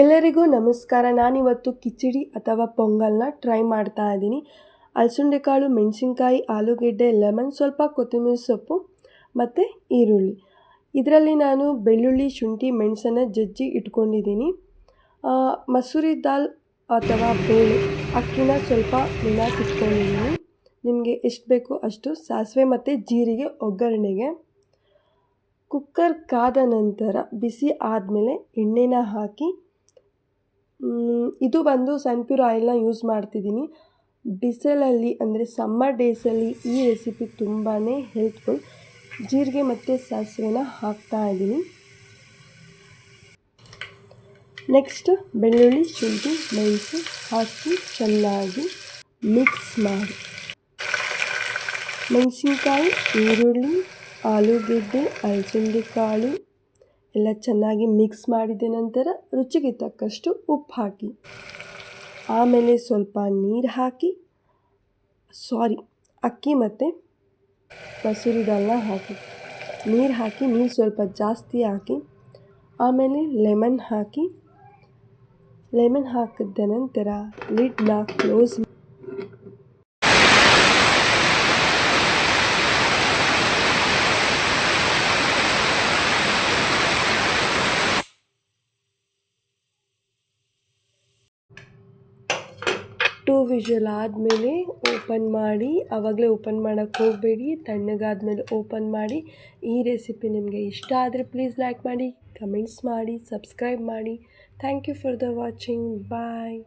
ಎಲ್ಲರಿಗೂ ನಮಸ್ಕಾರ. ನಾನಿವತ್ತು ಕಿಚಡಿ ಅಥವಾ ಪೊಂಗಲ್ನ ಟ್ರೈ ಮಾಡ್ತಾ ಇದ್ದೀನಿ. ಅಲಸಂದೆ ಕಾಳು, ಮೆಣಸಿನ್ಕಾಯಿ, ಆಲೂಗೆಡ್ಡೆ, ಲೆಮನ್, ಸ್ವಲ್ಪ ಕೊತ್ತಂಬರಿ ಸೊಪ್ಪು ಮತ್ತು ಈರುಳ್ಳಿ. ಇದರಲ್ಲಿ ನಾನು ಬೆಳ್ಳುಳ್ಳಿ, ಶುಂಠಿ, ಮೆಣಸನ್ನು ಜಜ್ಜಿ ಇಟ್ಕೊಂಡಿದ್ದೀನಿ. ಮಸೂರಿ ದಾಲ್ ಅಥವಾ ಬೇಳೆ ಅಕ್ಕಿನ ಸ್ವಲ್ಪ ಇಟ್ಕೊಂಡಿದ್ದೀನಿ. ನಿಮಗೆ ಎಷ್ಟು ಬೇಕೋ ಅಷ್ಟು ಸಾಸಿವೆ ಮತ್ತು ಜೀರಿಗೆ, ಒಗ್ಗರಣೆಗೆ. ಕುಕ್ಕರ್ ಕಾದ ನಂತರ ಬಿಸಿ ಆದಮೇಲೆ ಎಣ್ಣೆನ ಹಾಕಿ ಇದು ಬಂದು ಸನ್ಪ್ಯೂರ್ ಆಯಿಲ್ನ ಯೂಸ್ ಮಾಡ್ತಿದ್ದೀನಿ. ಬಿಸಿಲಲ್ಲಿ ಅಂದರೆ ಸಮ್ಮರ್ ಡೇಸಲ್ಲಿ ಈ ರೆಸಿಪಿ ತುಂಬಾ ಹೆಲ್ಪ್ಫುಲ್. ಜೀರಿಗೆ ಮತ್ತು ಸಾಸಿವೆನ ಹಾಕ್ತಾ ಇದ್ದೀನಿ. ನೆಕ್ಸ್ಟ್ ಬೆಳ್ಳುಳ್ಳಿ, ಶುಂಠಿ, ಮೆಣಸು ಹಾಕಿ ಚೆನ್ನಾಗಿ ಮಿಕ್ಸ್ ಮಾಡಿ. ಮೆಣಸಿನ್ಕಾಯಿ, ಈರುಳ್ಳಿ, ಆಲೂಗೆಡ್ಡೆ, ಅಲಸಂದೆ ಕಾಳು ಎಲ್ಲ ಚೆನ್ನಾಗಿ ಮಿಕ್ಸ್ ಮಾಡಿದ ನಂತರ ರುಚಿಗೆ ತಕ್ಕಷ್ಟು ಉಪ್ಪು ಹಾಕಿ. ಆಮೇಲೆ ಸ್ವಲ್ಪ ನೀರು ಹಾಕಿ, ಸಾರಿ, ಅಕ್ಕಿ ಮತ್ತು ಮಸೂರಿ ಹಾಕಿ. ನೀರು ಹಾಕಿ, ನೀರು ಸ್ವಲ್ಪ ಜಾಸ್ತಿ ಹಾಕಿ, ಆಮೇಲೆ ಲೆಮನ್ ಹಾಕಿ. ಲೆಮನ್ ಹಾಕಿದ ನಂತರ ಲಿಡ್ನ ಕ್ಲೋಸ್ ಟೂ ವಿಷಲ್ ಆದಮೇಲೆ ಓಪನ್ ಮಾಡಿ ಆವಾಗಲೇ ಓಪನ್ ಮಾಡೋಕ್ಕೆ ಹೋಗಬೇಡಿ, ತಣ್ಣಗಾದ್ಮೇಲೆ ಓಪನ್ ಮಾಡಿ. ಈ ರೆಸಿಪಿ ನಿಮಗೆ ಇಷ್ಟ ಆದರೆ ಪ್ಲೀಸ್ ಲೈಕ್ ಮಾಡಿ, ಕಮೆಂಟ್ಸ್ ಮಾಡಿ, ಸಬ್ಸ್ಕ್ರೈಬ್ ಮಾಡಿ. Thank you for the watching. Bye.